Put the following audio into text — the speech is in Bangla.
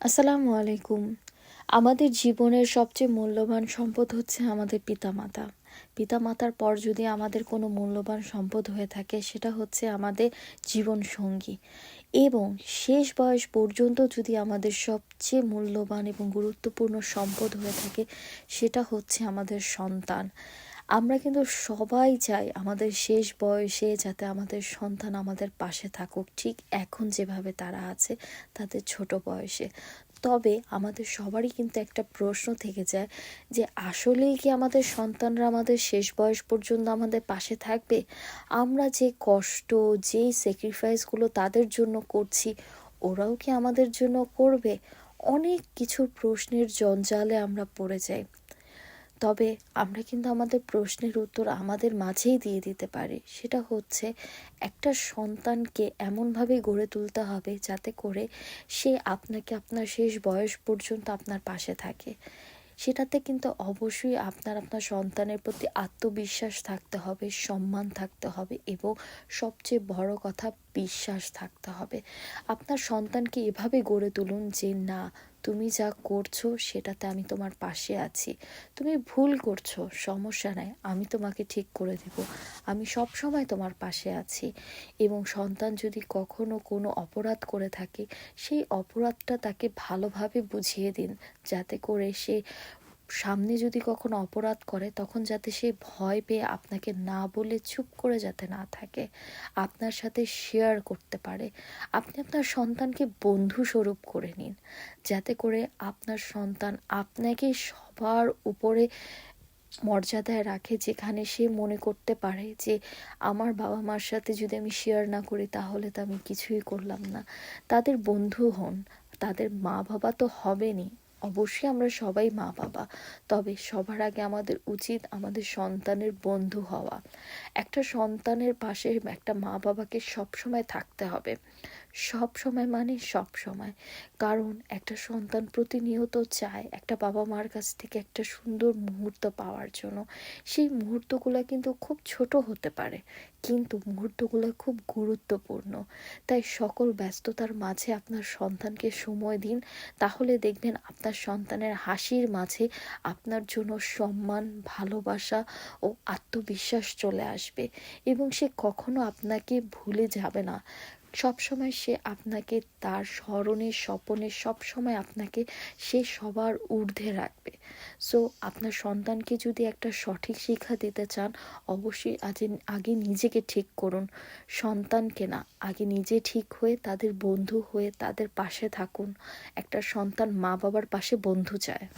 আসসালামু আলাইকুম। আমাদের জীবনের সবচেয়ে মূল্যবান সম্পদ হচ্ছে আমাদের পিতামাতা। পিতামাতার পর যদি আমাদের কোনো মূল্যবান সম্পদ হয়ে থাকে, সেটা হচ্ছে আমাদের জীবন সঙ্গী এবং শেষ বয়স পর্যন্ত যদি আমাদের সবচেয়ে মূল্যবান এবং গুরুত্বপূর্ণ সম্পদ হয়ে থাকে, সেটা হচ্ছে আমাদের সন্তান। আমরা কিন্তু সবাই চাই আমাদের শেষ বয়সে যাতে আমাদের সন্তান আমাদের পাশে থাকুক, ঠিক এখন যেভাবে তারা আছে তাদের ছোট বয়সে। তবে আমাদের সবারই কিন্তু একটা প্রশ্ন থেকে যায় যে, আসলেই কি আমাদের সন্তানরা আমাদের শেষ বয়স পর্যন্ত আমাদের পাশে থাকবে? আমরা যে কষ্ট যেই স্যাক্রিফাইসগুলো তাদের জন্য করছি, ওরাও কি আমাদের জন্য করবে? অনেক কিছু প্রশ্নের জঞ্জালে আমরা পড়ে যাই। তবে আমরা কিন্তু আমাদের প্রশ্নের উত্তর আমাদের মাঝেই দিয়ে দিতে পারি। সেটা হচ্ছে, একটা সন্তানকে এমনভাবে গড়ে তুলতে হবে যাতে করে সে আপনাকে আপনার শেষ বয়স পর্যন্ত আপনার পাশে থাকে। সেটাতে কিন্তু অবশ্যই আপনার আপনার সন্তানের প্রতি আত্মবিশ্বাস থাকতে হবে, সম্মান থাকতে হবে এবং সবচেয়ে বড় কথা বিশ্বাস থাকতে হবে। আপনার সন্তানকে এভাবে গড়ে তুলুন যে, না তুমি যা করছ সেটাতে আমি তোমার পাশে আছি। তুমি ভুল করছ, সমস্যা নাই, আমি তোমাকে ঠিক করে দেব। আমি সব সময় তোমার পাশে আছি এবং সন্তান যদি কখনো কোনো অপরাধ করে থাকে, সেই অপরাধটা তাকে ভালোভাবে বুঝিয়ে দিন, যাতে করে সে সামনে যদি কখনো অপরাধ করে, তখন যাতে সে ভয় পেয়ে আপনাকে না বলে চুপ করে যাতে না থাকে, আপনার সাথে শেয়ার করতে পারে। আপনি আপনার সন্তানকে বন্ধু স্বরূপ করে নিন। যাতে করে আপনার সন্তান আপনাকে সবার উপরে মর্যাদায় রাখে, যেখানে সে মনে করতে পারে যে, আমার বাবা মার সাথে যদি আমি শেয়ার না করি, তাহলে তো আমি কিছুই করলাম না। তাদের বন্ধু হন, তাদের মা বাবা তো হবেনই। অবশ্যই আমরা সবাই মা বাবা। তবে সবার আগে আমাদের উচিত আমাদের সন্তানের বন্ধু হওয়া। একটা সন্তানের পাশে একটা মা বাবাকে সবসময় থাকতে হবে। সব সময় মানে সব সময় কারণ একটা সন্তান প্রতিনিয়ত চায় একটা বাবা মার কাছ থেকে একটা সুন্দর মুহূর্ত পাওয়ার জন্য। সেই মুহূর্তগুলো কিন্তু খুব ছোট হতে পারে, কিন্তু মুহূর্তগুলো খুব গুরুত্বপূর্ণ। তাই সকল ব্যস্ততার মাঝে আপনার সন্তানকে সময় দিন। তাহলে দেখবেন আপনার সন্তানের হাসির মাঝে আপনার জন্য সম্মান, ভালোবাসা ও আত্মবিশ্বাস চলে আসবে এবং সে কখনো আপনাকে ভুলে যাবে না। সবসময় সে আপনাকে তার স্মরণে, স্বপনে, সবসময় আপনাকে সে সবার ঊর্ধ্বে রাখবে। সো আপনার সন্তানকে যদি একটা সঠিক শিক্ষা দিতে চান, অবশ্যই আজ আগে নিজেকে ঠিক করুন। সন্তানকে না, আগে নিজে ঠিক হয়ে তাদের বন্ধু হয়ে তাদের পাশে থাকুন। একটা সন্তান মা বাবার পাশে বন্ধু চায়।